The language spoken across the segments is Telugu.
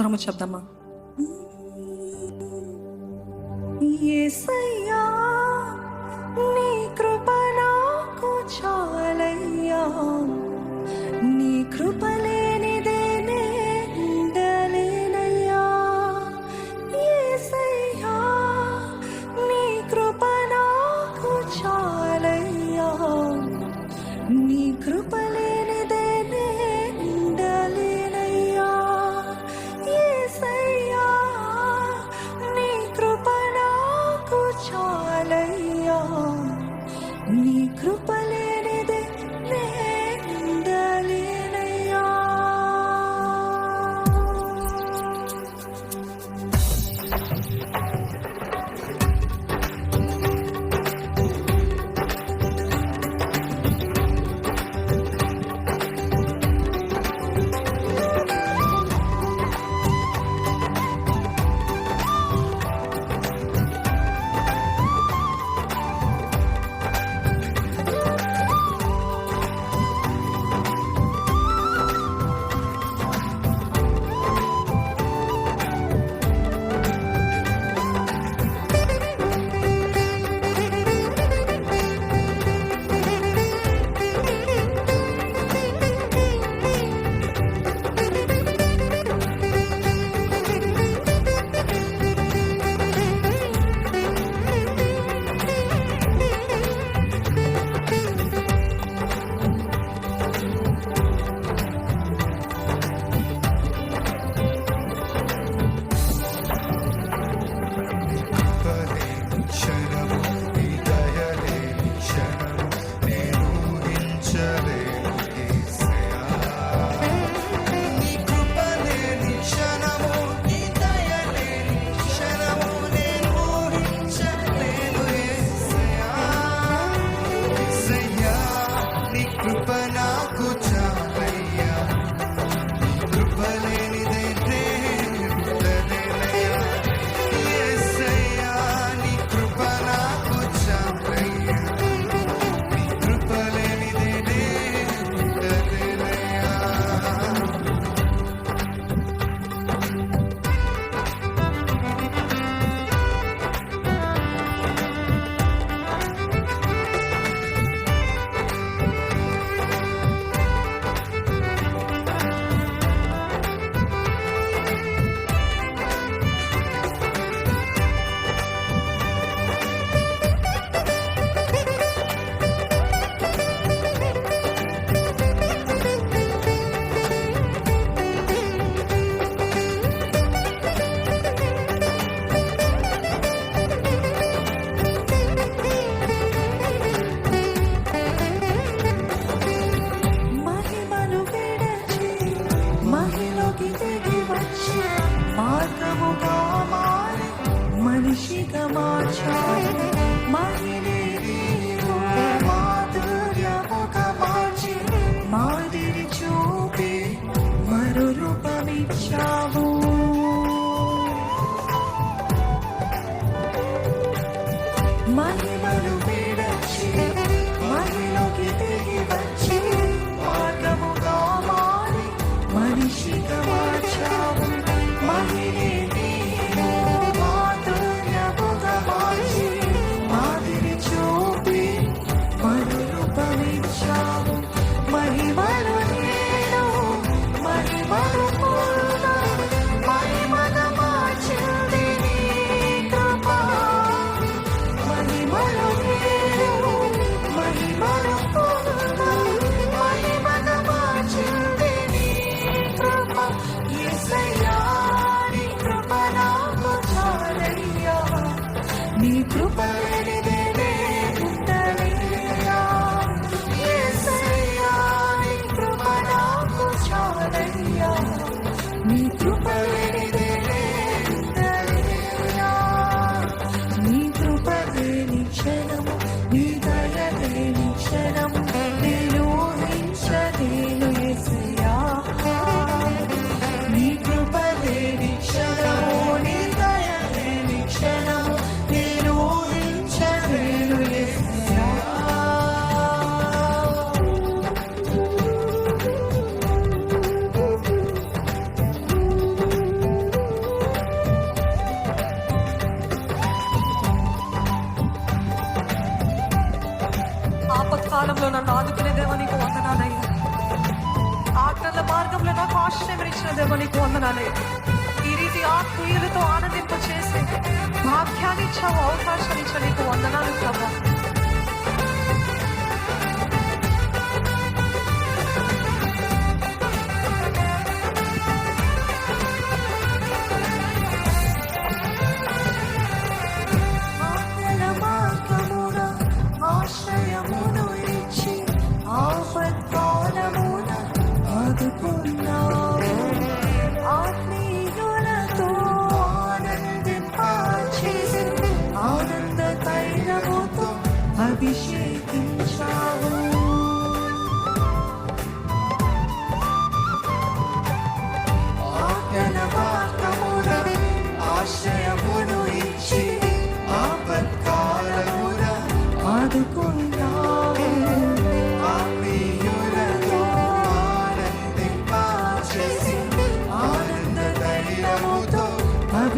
అందరము చెప్దామా? యేసయ్యా నీ కృప నాకు చాలయ్యా. watch out, my. మాకు ఆశ్రయం ఇచ్చిన దేవా నీకు వందనాలయ్యా ఈ రీతి ఆత్మీయులతో ఆనందింప చేసే భాగ్యాన్ని ఇచ్చావు అవకాశం ఇచ్చా నీకు వందనాలు ప్రభావం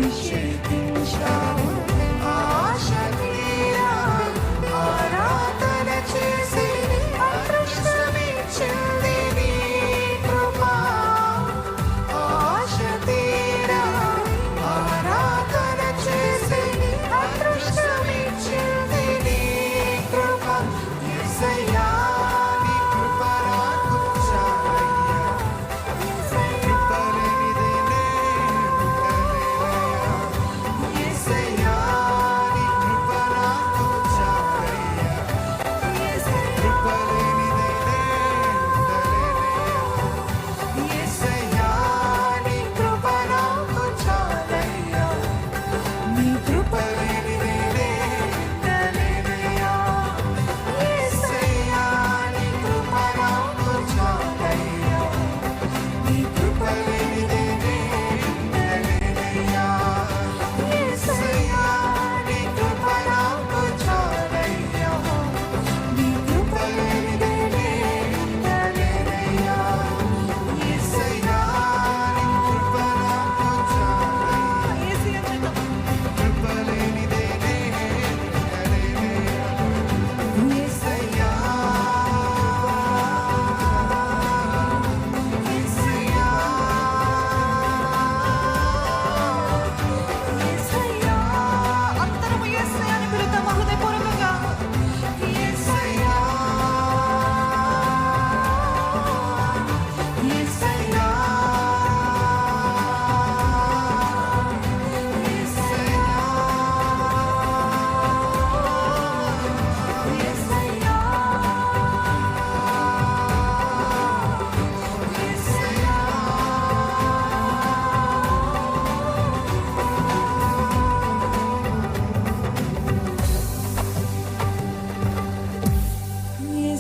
appreciate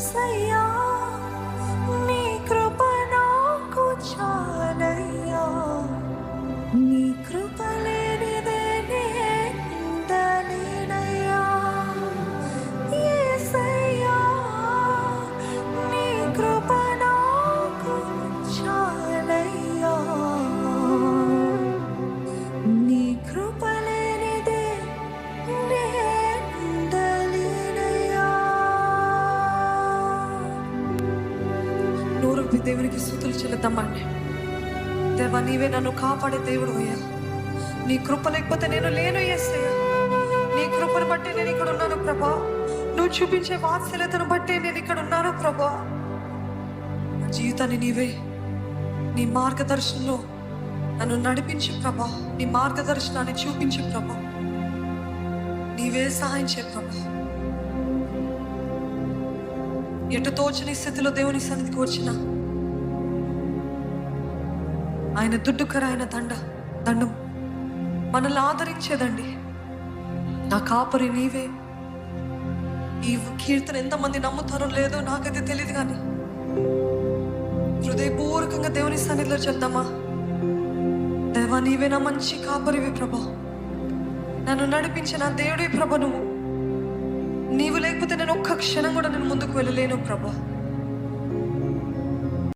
యేసయ్యా నీ దేవునికి స్థుతులు చెల్లిద్దామండి దేవా నీవే నన్ను కాపాడే దేవుడు అయ్యా. నీ కృప లేకపోతే నేను లేను వేస్తే నీ కృపను బట్టి నేను ఇక్కడ ఉన్నాను ప్రభా. నువ్వు చూపించే వాత్సల్యతను బట్టి నేను ఇక్కడ ఉన్నాను ప్రభా. నా జీవితాన్ని నీవే నీ మార్గదర్శనంలో నన్ను నడిపించు ప్రభా. నీ మార్గదర్శనాన్ని చూపించు ప్రభా. నీవే సహాయం చే ప్రభా. ఎటు తోచని స్థితిలో దేవుని సన్నిధికి వచ్చిన ఆయన దుడ్డుకర ఆయన దండ దండం మనల్ని ఆదరించేదండి. నా కాపరి నీవే. ఈ కీర్తన ఎంతమంది నమ్ముతారో లేదో నాకైతే తెలియదు కానీ హృదయపూర్వకంగా దేవుని సన్నిధిలో చెప్దామా? దేవా నీవే నా మంచి కాపరివి ప్రభా. నన్ను నడిపించే నా దేవుడి ప్రభ నువ్వు. నీవు లేకపోతే నేను ఒక్క క్షణం కూడా నేను ముందుకు వెళ్ళలేను ప్రభా.